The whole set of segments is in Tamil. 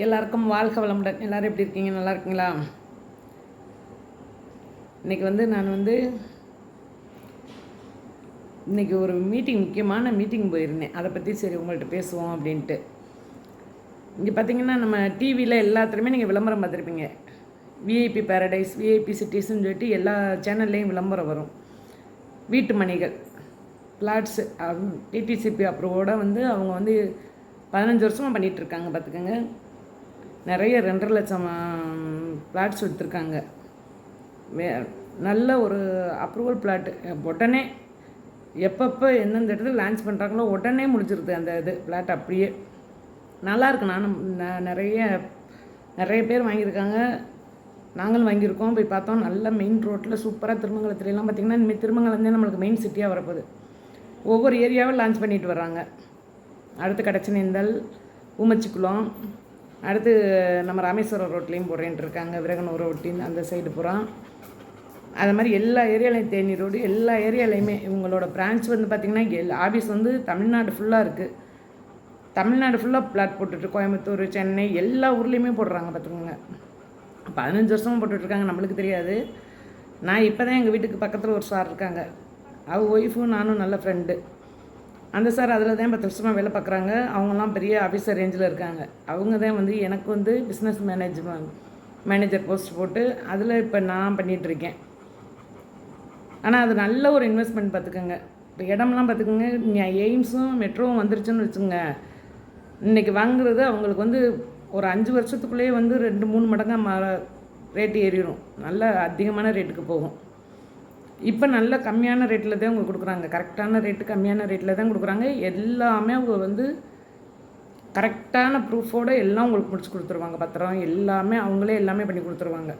எல்லாருக்கும் வாழ்க வளமுடன். எல்லோரும் எப்படி இருக்கீங்க? நல்லா இருக்கீங்களா? இன்னைக்கு வந்து நான் வந்து இன்னைக்கு ஒரு மீட்டிங் முக்கியமான மீட்டிங் போயிருந்தேன். அதை பற்றி சரி உங்கள்கிட்ட பேசுவோம் அப்படின்ட்டு. இங்கே பார்த்தீங்கன்னா நம்ம டிவியில் எல்லாத்துலேயுமே நீங்கள் விளம்பரம் பார்த்துருப்பீங்க. விஐபி பேரடைஸ் விஐபி சிட்டிஸ்ன்னு சொல்லிட்டு எல்லா சேனல்லையும் விளம்பரம் வரும். வீட்டு மணிகள் பிளாட்ஸு டிடிசிபி அப்ரூவோட வந்து அவங்க வந்து பதினஞ்சு வருஷமாக பண்ணிகிட்ருக்காங்க பார்த்துக்கோங்க நிறைய ரெண்டரை லட்சம் பிளாட்ஸ் எடுத்திருக்காங்க. வே நல்ல ஒரு அப்ரூவல் பிளாட்டு உடனே எப்பப்போ எந்தெந்த இடத்துல லான்ச் பண்ணுறாங்களோ உடனே முடிஞ்சிருது அந்த இது பிளாட் அப்படியே. நல்லா இருக்கு. நானும் ந- நிறைய நிறைய பேர் வாங்கியிருக்காங்க. நாங்களும் வாங்கியிருக்கோம். போய் பார்த்தோம். நல்ல மெயின் ரோட்டில் சூப்பராக திருமங்கலத்துலலாம் பார்த்திங்கன்னா இனிமேல் திருமங்கலந்தே நம்மளுக்கு மெயின் சிட்டியாக வரப்போகுது. ஒவ்வொரு ஏரியாவும் லான்ச் பண்ணிட்டு வர்றாங்க. அடுத்து கடச்சனேந்தல் ஊமச்சிக்குளம் அடுத்து நம்ம ராமேஸ்வரம் ரோட்லேயும் போடுறேன்ட்டு இருக்காங்க விரகனூர் ஒட்டி அந்த சைடு போகிறோம் அது மாதிரி எல்லா ஏரியாலையும் தேனி ரோடு எல்லா ஏரியாலையுமே இவங்களோட பிரான்ச் வந்து பார்த்திங்கன்னா எல் ஆஃபீஸ் வந்து தமிழ்நாடு ஃபுல்லாக இருக்குது தமிழ்நாடு ஃபுல்லாக பிளாட் போட்டுட்டு கோயம்புத்தூர் சென்னை எல்லா ஊர்லேயுமே போடுறாங்க பார்த்துக்கோங்க பதினஞ்சு வருஷமும் போட்டுட்ருக்காங்க நம்மளுக்கு தெரியாது. நான் இப்போ தான் எங்கள் வீட்டுக்கு பக்கத்தில் ஒரு சார் இருக்காங்க. அவ ஒய்ஃபும் நானும் நல்ல ஃப்ரெண்டு அந்த சார் அதில் தான் பத்து வருஷமாக வேலை பார்க்குறாங்க. அவங்களாம் பெரிய ஆஃபீஸர் ரேஞ்சில் இருக்காங்க. அவங்க தான் வந்து எனக்கு வந்து பிஸ்னஸ் மேனேஜ்மெண்ட் மேனேஜர் போஸ்ட் போட்டு அதில் இப்போ நான் பண்ணிகிட்ருக்கேன். ஆனால் அது நல்ல ஒரு இன்வெஸ்ட்மெண்ட் பார்த்துக்கோங்க. இப்போ இடம்லாம் பார்த்துக்கோங்க. எய்ம்ஸும் மெட்ரோவும் வந்துருச்சுன்னு வச்சுங்க இன்றைக்கி வாங்குறது அவங்களுக்கு வந்து ஒரு அஞ்சு வருஷத்துக்குள்ளேயே வந்து ரெண்டு மூணு மடங்காக மா ரேட்டு ஏறிடும். நல்ல அதிகமான ரேட்டுக்கு போகும். இப்போ நல்ல கம்மியான ரேட்டில் தான் அவங்க கொடுக்குறாங்க. கரெக்டான ரேட்டு கம்மியான ரேட்டில் தான் கொடுக்குறாங்க. எல்லாமே அவங்க வந்து கரெக்டான ப்ரூஃபோடு எல்லாம் உங்களுக்கு முடிச்சு கொடுத்துருவாங்க. பத்திரம் எல்லாமே அவங்களே எல்லாமே பண்ணி கொடுத்துருவாங்க.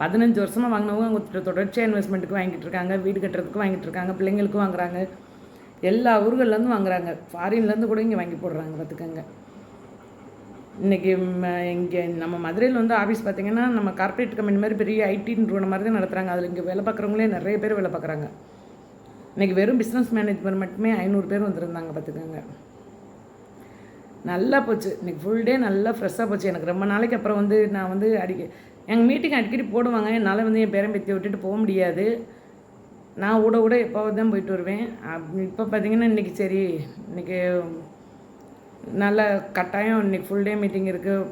பதினஞ்சு வருஷமாக வாங்கினவங்க அவங்க தொடர்ச்சியாக இன்வெஸ்ட்மெண்ட்டுக்கு வாங்கிட்டு இருக்காங்க. வீடு கட்டுறதுக்கு வாங்கிட்டு இருக்காங்க. பிள்ளைங்களுக்கும் வாங்குறாங்க. எல்லா ஊர்கள்லேருந்து வாங்குறாங்க. ஃபாரின்லேருந்து கூட இங்கே வாங்கி போடுறாங்க. பார்த்துக்கோங்க. இன்றைக்கி இங்கே நம்ம மதுரையில் வந்து ஆஃபீஸ் பார்த்திங்கன்னா நம்ம கார்ப்பரேட் கம்பெனி மாதிரி பெரிய ஐடி நிறுவனம் மாதிரி தான் நடத்துகிறாங்க அதில் இங்கே வேலை பார்க்குறவங்களே நிறைய பேர் வேலை பார்க்குறாங்க. இன்றைக்கி வெறும் பிஸ்னஸ் மேனேஜ்மெண்ட் மட்டுமே ஐநூறு பேர் வந்திருந்தாங்க பார்த்துக்கோங்க நல்லா போச்சு. இன்றைக்கி ஃபுல் டே நல்லா ஃப்ரெஷ்ஷாக போச்சு. எனக்கு ரொம்ப நாளைக்கு அப்புறம் வந்து நான் வந்து அடிக்க எங்கள் மீட்டிங் அடிக்கடி போடுவாங்க. என்னால் வந்து என் பேரன் பெற்றி விட்டுட்டு போக முடியாது. நான் கூட கூட எப்போவாது தான் போயிட்டு வருவேன். இப்போ பார்த்தீங்கன்னா இன்றைக்கி சரி இன்றைக்கி நல்ல கட்டாயம் இன்றைக்கி ஃபுல் டே மீட்டிங் இருக்குது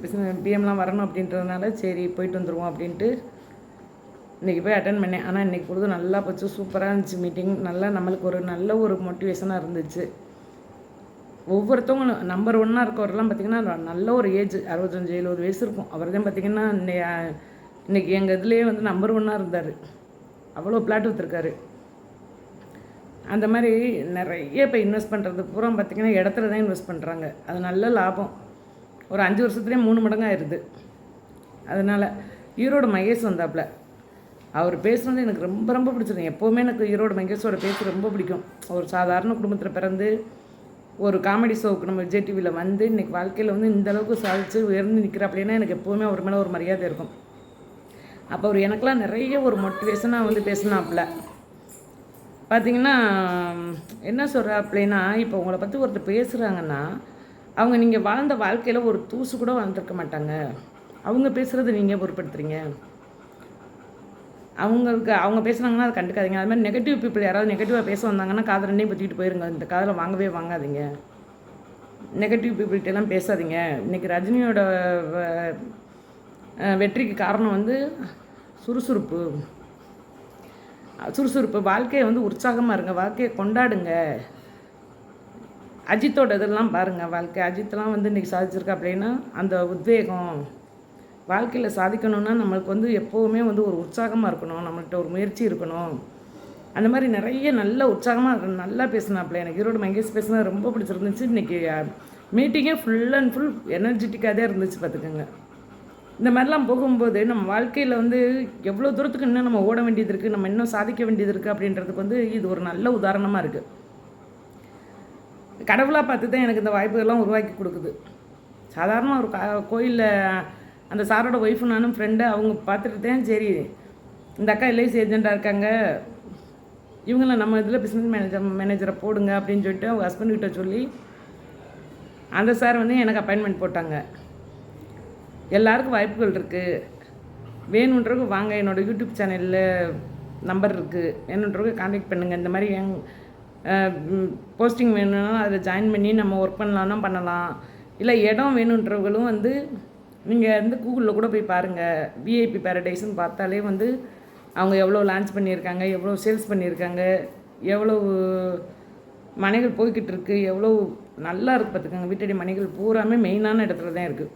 பிஸ்னஸ் பிஎம்லாம் வரணும் அப்படின்றதுனால சரி போயிட்டு வந்துடுவோம் அப்படின்ட்டு இன்றைக்கி போய் அட்டன் பண்ணேன். ஆனால் இன்றைக்கி பொழுது நல்லா போச்சு. சூப்பராக இருந்துச்சு மீட்டிங் நல்லா நம்மளுக்கு ஒரு நல்ல ஒரு மோட்டிவேஷனாக இருந்துச்சு. ஒவ்வொருத்தவங்களும் நம்பர் ஒன்னாக இருக்கவரெல்லாம் பார்த்திங்கன்னா நல்ல ஒரு ஏஜ் அறுபத்தஞ்சு எழுபது வயசு இருக்கும். அவர் தான் பார்த்திங்கன்னா இன்னைக்கு எங்கள் இதுலேயே வந்து நம்பர் ஒன்னாக இருந்தார். அவ்வளோ பிளாட் விற்றுருக்காரு அந்த மாதிரி நிறைய இப்போ இன்வெஸ்ட் பண்ணுறது பூரா பார்த்திங்கன்னா இடத்துல தான் இன்வெஸ்ட் பண்ணுறாங்க அது நல்ல லாபம். ஒரு அஞ்சு வருஷத்துலேயே மூணு மடங்காக ஆயிடுது அதனால் ஈரோடு மகேஷ் வந்தாப்புல அவர் பேசுனது எனக்கு ரொம்ப ரொம்ப பிடிச்சிருக்கு. எப்போவுமே எனக்கு ஈரோடு மகேஷோட பேச்சு ரொம்ப பிடிக்கும். ஒரு சாதாரண குடும்பத்தில் பிறந்து ஒரு காமெடி ஷோவுக்கு நம்ம விஜய் டிவியில் வந்து இன்றைக்கி வாழ்க்கையில் வந்து இந்தளவுக்கு சாதித்து சாதிச்சு உயர்ந்து நிற்கிற அப்படின்னா எனக்கு எப்போவுமே அவர் மேலே ஒரு மரியாதை இருக்கும். அப்போ அவர் எனக்கெலாம் நிறைய ஒரு மோட்டிவேஷனாக வந்து பேசினாப்புல பார்த்தீங்கன்னா என்ன சொல்கிறா அப்படின்னா இப்போ உங்களை பற்றி ஒருத்தர் பேசுகிறாங்கன்னா அவங்க நீங்கள் வாழ்ந்த வாழ்க்கையில் ஒரு தூசு கூட வாழ்ந்துருக்க மாட்டாங்க. அவங்க பேசுகிறத நீங்கள் பொருட்படுத்துறீங்க? அவங்களுக்கு அவங்க பேசுனாங்கன்னா அதை கண்டுக்காதீங்க. அது மாதிரி நெகட்டிவ் பீப்புள் யாராவது நெகட்டிவாக பேச வந்தாங்கன்னா காதில் ரெண்டையும் பற்றிட்டு போயிருங்க. இந்த காதில் வாங்கவே வாங்காதீங்க. நெகட்டிவ் பீப்புள்கிட்டலாம் பேசாதீங்க. இன்றைக்கி ரஜினியோட வ- வெற்றிக்கு காரணம் வந்து சுறுசுறுப்பு. சுறுசுறுப்பு வாழ்க்கையை வந்து உற்சாகமாக இருங்க வாழ்க்கையை கொண்டாடுங்க. அஜித்தோட இதெல்லாம் பாருங்கள் வாழ்க்கை. அஜித்லாம் வந்து இன்றைக்கி சாதிச்சிருக்கா அப்படின்னா அந்த உத்வேகம் வாழ்க்கையில் சாதிக்கணும்னா நம்மளுக்கு வந்து எப்போவுமே வந்து ஒரு உற்சாகமாக இருக்கணும் நம்மள்கிட்ட ஒரு முயற்சி இருக்கணும். அந்த மாதிரி நிறைய நல்ல உற்சாகமாக இருக்கணும் நல்லா பேசினாப்புல எனக்கு ஈரோடு மங்கேஷ் பேசினது ரொம்ப பிடிச்சிருந்துச்சு. இன்றைக்கி மீட்டிங்கே ஃபுல் அண்ட் ஃபுல் எனர்ஜெட்டிக்காக தான் இருந்துச்சு பார்த்துக்கோங்க. இந்த மாதிரிலாம் போகும்போது நம்ம வாழ்க்கையில் வந்து எவ்வளோ தூரத்துக்கு இன்னும் நம்ம ஓட வேண்டியது இருக்குது நம்ம இன்னும் சாதிக்க வேண்டியது இருக்குது அப்படின்றதுக்கு வந்து இது ஒரு நல்ல உதாரணமாக இருக்குது கடவுளாக பார்த்து தான் எனக்கு இந்த வாய்ப்புகள்லாம் உருவாக்கி கொடுக்குது. சாதாரண ஒரு கா கோயிலில் அந்த சாரோட ஒய்ஃபு நானும் ஃப்ரெண்டு அவங்க பார்த்துட்டு தான் சரி இந்த அக்கா எல்ஐசி ஏஜெண்ட்டாக இருக்காங்க இவங்கள நம்ம இதில் பிஸ்னஸ் மேனேஜர் மேனேஜரை போடுங்க அப்படின்னு சொல்லிட்டு அவங்க ஹஸ்பண்ட் கிட்ட சொல்லி அந்த சார் வந்து எனக்கு அப்பாயின்மெண்ட் போட்டாங்க. எல்லாருக்கும் வாய்ப்புகள் இருக்குது வேணுன்றவங்க வாங்க. என்னோடய யூடியூப் சேனலில் நம்பர் இருக்குது வேணுன்றவங்க காண்டாக்ட் பண்ணுங்கள் இந்த மாதிரி எங் போஸ்டிங் வேணும்னா அதில் ஜாயின் பண்ணி நம்ம ஒர்க் பண்ணலாம்னா பண்ணலாம். இல்லை இடம் வேணுன்றவங்களும் வந்து நீங்கள் வந்து கூகுளில் கூட போய் பாருங்கள் விஐபி பேரடைஸ்னு பார்த்தாலே வந்து அவங்க எவ்வளோ லான்ச் பண்ணியிருக்காங்க எவ்வளோ சேல்ஸ் பண்ணியிருக்காங்க எவ்வளோ மனைகள் போய்கிட்டு இருக்குது எவ்வளோ நல்லா இருக்குது பார்த்துக்கோங்க வீட்டடி மனைகள் பூராமே மெயினான இடத்துல தான் இருக்குது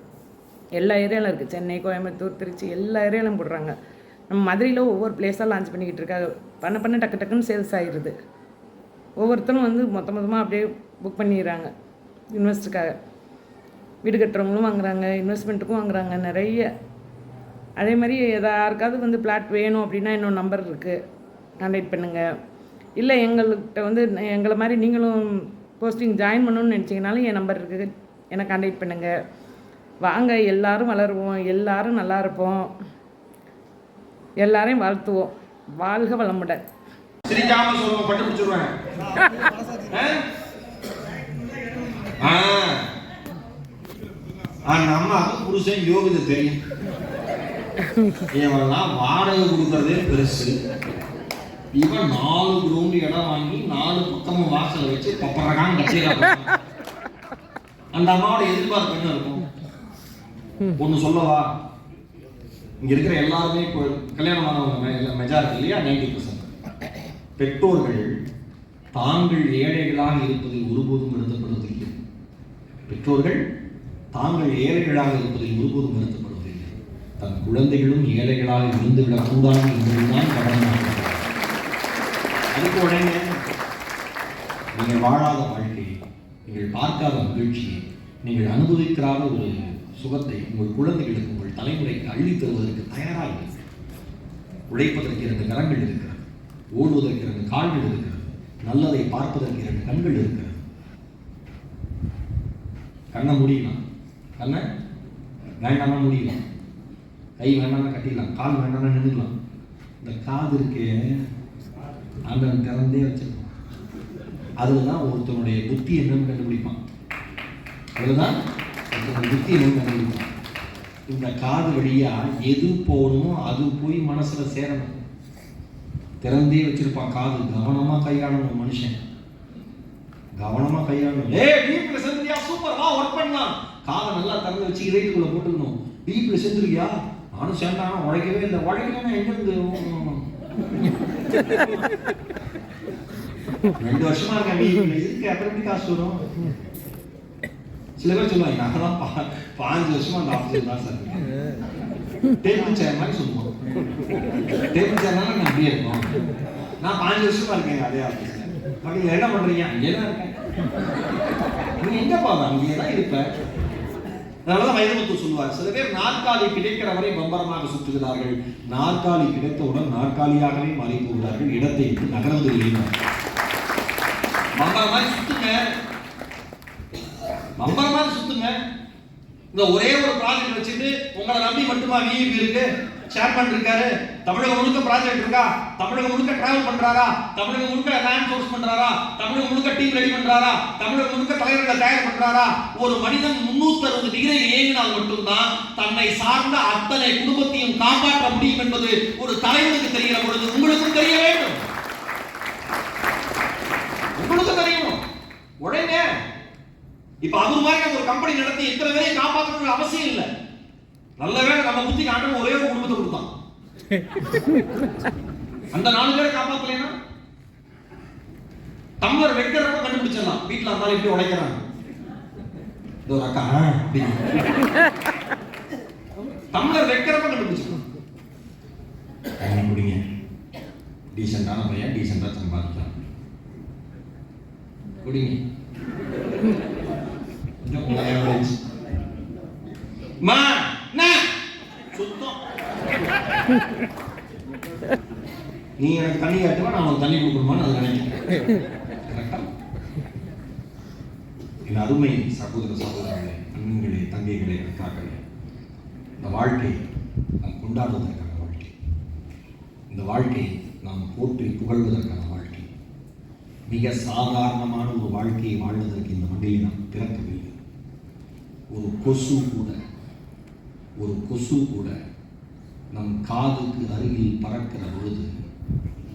எல்லா ஏரியாவில் இருக்குது சென்னை கோயம்புத்தூர் திருச்சி எல்லா ஏரியாவிலும் போடுறாங்க. நம்ம மதுரையில் ஒவ்வொரு பிளேஸாக லான்ச் பண்ணிக்கிட்டு இருக்காங்க பண்ண பண்ண டக்கு டக்குன்னு சேல்ஸ் ஆகிடுது ஒவ்வொருத்தரும் வந்து மொத்த மொத்தமாக அப்படியே புக் பண்ணிடுறாங்க. இன்வெஸ்ட்டுக்காக வீடு கட்டுறவங்களும் வாங்குறாங்க இன்வெஸ்ட்மெண்ட்டுக்கும் வாங்குறாங்க நிறைய. அதே மாதிரி எதா யாருக்காவது வந்து பிளாட் வேணும் அப்படின்னா இன்னொரு நம்பர் இருக்குது கான்டாக்ட் பண்ணுங்கள் இல்லை எங்கள்கிட்ட வந்து எங்களை மாதிரி நீங்களும் போஸ்டிங் ஜாயின் பண்ணணும்னு நினச்சிங்கனாலும் என் நம்பர் இருக்குது என்னை கான்டாக்ட் பண்ணுங்கள் வாங்க எல்லாரும் வளருவோம் எல்லாரும் நல்லா இருப்போம். எல்லாரையும் வாழ்த்துவோம். வாழ்க வளமுடன். சிரிக்காம சொல்லுங்க பட்டு பிடிச்சிருவேன் நம்ம அது புருஷன் யோகிதை தெரியும். இவன்லாம் வாடகை கொடுக்கறதே பெருசு. இவன் நாலு ரூம் இடம் வாங்கி நாலு பக்கமும் வாசல் வச்சு பப்பரகான் கட்டிடா அந்த அம்மாவோட எதிர்பார்ப்பு என்ன இருக்கும்? ஒண்ணு சொல்லவா? இங்க இருக்கிற எல்லாருமே இப்போ கல்யாணம் ஆனவங்க மெஜாரிட்டி இல்லையா? நைன்டி பர்சன்ட் பெற்றோர்கள் தாங்கள் ஏழைகளாக இருப்பதில் ஒருபோதும் வருத்தப்படுவதில்லை. பெற்றோர்கள் தாங்கள் ஏழைகளாக இருப்பதில் ஒருபோதும் வருத்தப்படுவதில்லை. தன் குழந்தைகளும் ஏழைகளாக இருந்துவிடக் கூடாது என்பதுதான் கவனமாக அதுக்கு உடனே நீங்கள் வாழாத வாழ்க்கையை நீங்கள் பார்க்காத மகிழ்ச்சியை நீங்கள் அனுபவிக்கிறாத ஒரு சுகத்தை உங்கள் குழந்தைகளுக்கு உங்கள் தலைமுறைக்கு அள்ளி தருவதற்கு தயாராக இருங்கள். உழைப்பதற்கு இரண்டு கரங்கள் இருக்கிறது. ஓடுவதற்கு இரண்டு கால்கள் இருக்கிறது. நல்லதை பார்ப்பதற்கு இரண்டு கண்கள் இருக்கிறது. கண்ணை முடியலாம் கண்ணை? வேண்டாம்னா முடியலாம் கை வேண்டாம்னா கட்டிடலாம். கால் வேண்டாம்னா நின்றுக்கலாம் இந்த காது இருக்கே ஆண்டவன் திறந்தே வச்சிருப்பான். அதில் தான் ஒருத்தனுடைய புத்தி என்னன்னு கண்டுபிடிப்பான். அதுதான் புத்தி என்ன இந்த காது வழியா எது போகணுமோ அது போய் மனசுல சேரணும். திறந்தே வச்சிருப்பான் காது. கவனமா கையாளணும் மனுஷன். கவனமா கையாளணும். ஏ டீப்ல செஞ்சியா சூப்பர். வா ஒர்க் பண்ணலாம். காதை நல்லா திறந்து வச்சு இதயத்துக்குள்ள போட்டுக்கணும். டீப்ல செஞ்சிருக்கியா? நானும் சேர்ந்தானா? உழைக்கவே இல்லை. உழைக்கலன்னா எங்க இருந்து ரெண்டு வருஷமா இருக்கேன். வீட்டுல அப்புறம் எப்படி காசு வரும்? சில பேர் சொல்லுவாங்க நாங்களாம் பா- பாஞ்சு வருஷமா அந்த ஆஃபீஸில் தான் சார் டேபிள் சேர் மாதிரி சொல்லுவோம். டேபிள் சேர்னால நான் அப்படியே இருக்கோம். நான் பாஞ்சு வருஷமா இருக்கேன் அதே ஆஃபீஸில் பக்கத்தில் என்ன பண்ணுறீங்க அங்கே தான் இருக்கேன். நீ எங்கே பாவா அங்கேயே தான் இருப்பேன் அதனாலதான் வைரமுத்து சொல்லுவார். சில பேர் நாற்காலி கிடைக்கிற வரை பம்பரமாக சுற்றுகிறார்கள். நாற்காலி கிடைத்தவுடன் நாற்காலியாகவே மாறி போகிறார்கள். இடத்தை விட்டு நகர்வதில்லை பம்பரம் மாதிரி சுத்துங்க. பம்பரம் சுத்துங்க. இந்த ஒரே ஒரு ப்ராஜெக்ட் வச்சுட்டு உங்களை நம்பி மட்டுமா விஐபி இருக்கு? சேர்மன் இருக்காரு. தமிழகம் முழுக்க ப்ராஜெக்ட் இருக்கா? தமிழகம் முழுக்க டிராவல் பண்றாரா? தமிழகம் முழுக்க லேண்ட் சோர்ஸ் பண்றாரா? தமிழகம் முழுக்க டீம் ரெடி பண்றாரா? தமிழகம் முழுக்க தலைவர்களை தயார் பண்றாரா? ஒரு மனிதன் முன்னூத்தி அறுபது டிகிரி இயங்கினால் மட்டும்தான் தன்னை சார்ந்த அத்தனை குடும்பத்தையும் காப்பாற்ற முடியும் என்பது ஒரு தலைவனுக்கு தெரிகிற பொழுது உங்களுக்கும் தெரிய வேண்டும் உங்களுக்கு தெரியணும் உடனே இப்ப அது மாதிரி ஒரு கம்பெனி நடத்தி இத்தனை பேரையும் காப்பாற்றணும்னு அவசியம் இல்லை. நல்ல வேலை நம்ம புத்தி ஆண்டவன் ஒரே ஒரு குடும்பத்தை கொடுத்தான். அந்த நாலு பேரை காப்பாத்தலைன்னா? டம்ளர் வைக்கிறப்ப கண்டுபிடிச்சிடலாம். வீட்டுல இருந்தாலும் எப்படி உடைக்கிறாங்க. இது ஒரு அக்கா ஆ, அப்படின்னு. டம்ளர் வைக்கிறப்ப கண்டுபிடிச்சிடலாம். தண்ணி குடிங்க டீசெண்டான பையன் டீசெண்டா சம்பாதிக்கலாம் குடிங்க. மா சுத்தம். நீ எனக்கு தண்ணி காட்டுவா நான் உனக்கு தண்ணி கொடுக்கணுமான்னு அது நினைக்கிறேன். என் அருமை சகோதர சகோதரர்களே அண்ணன்களே தங்கைகளே அக்காக்களே இந்த வாழ்க்கை நாம் கொண்டாடுவதற்கான வாழ்க்கை. இந்த வாழ்க்கை நாம் போற்றி புகழ்வதற்கான வாழ்க்கை. மிக சாதாரணமான ஒரு வாழ்க்கையை வாழ்வதற்கு இந்த வண்டியை நாம் பிறக்கவில்லை ஒரு கொசு கூட ஒரு கொசு கூட நம் காதுக்கு அருகில் பறக்கிற பொழுது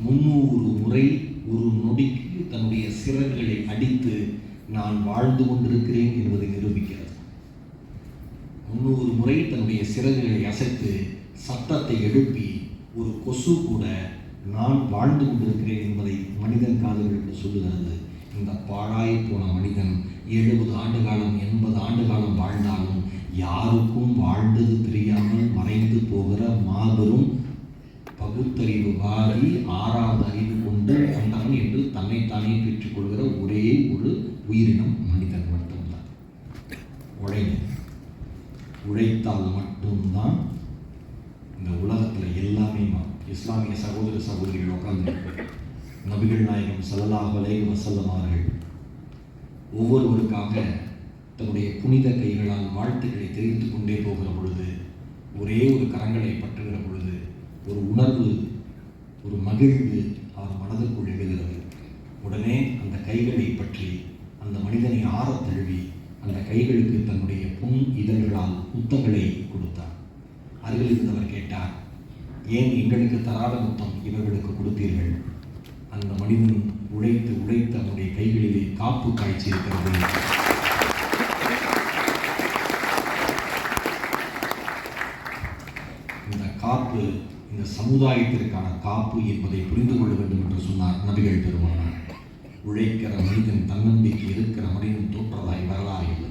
முன்னூறு முறை ஒரு நொடிக்கு தன்னுடைய சிறகுகளை அடித்து நான் வாழ்ந்து கொண்டிருக்கிறேன் என்பதை நிரூபிக்கிறது. முன்னூறு முறை தன்னுடைய சிறகுகளை அசைத்து சத்தத்தை எழுப்பி ஒரு கொசு கூட நான் வாழ்ந்து கொண்டிருக்கிறேன் என்பதை மனிதன் காதுகளுக்கு சொல்லுகிறது. இந்த பாழாய் போன மனிதன் எழுபது ஆண்டு காலம் எண்பது ஆண்டு காலம் வாழ்ந்தாலும் யாருக்கும் வாழ்ந்தது தெரியாமல் மறைந்து போகிற மாபெரும் பகுத்தறிவு வாரி ஆறாவது அறிவு கொண்டு கொண்டவன் என்று தன்னைத்தானே பெற்றுக்கொள்கிற ஒரே ஒரு உயிரினம் மனிதன் மட்டும்தான். உழைஞன் உழைத்தால் மட்டும்தான் இந்த உலகத்தில் எல்லாமே இஸ்லாமிய சகோதர சகோதரிகள் உட்கார்ந்து நபிகள் நாயகம் ஸல்லல்லாஹு அலைஹி ஒவ்வொருவருக்காக தன்னுடைய புனித கைகளால் வாழ்த்துக்களை தெரிவித்துக் கொண்டே போகிற பொழுது ஒரே ஒரு கரங்களை பற்றுகிற பொழுது ஒரு உணர்வு ஒரு மகிழ்வு அவர் மனதுக்குள் எழுகிறது. உடனே அந்த கைகளை பற்றி அந்த மனிதனை ஆறத் தழுவி அந்த கைகளுக்கு தன்னுடைய புன் இதழ்களால் முத்தங்களை கொடுத்தார். அருகில் இருந்தவர் கேட்டார் ஏன் எங்களுக்கு தராத முத்தம் இவர்களுக்கு கொடுத்தீர்கள்? அந்த மனிதன் உழைத்து உழைத்து அவனுடைய கைகளிலே காப்பு காய்ச்சி இருக்கிறது இந்த காப்பு இந்த சமுதாயத்திற்கான காப்பு என்பதை புரிந்து கொள்ள வேண்டும் என்று சொன்னார் நபிகள் பெருமானார். உழைக்கிற மனிதன் தன்னம்பிக்கை இருக்கிற மனிதன் தோற்றதாய் வரலாறு இல்லை.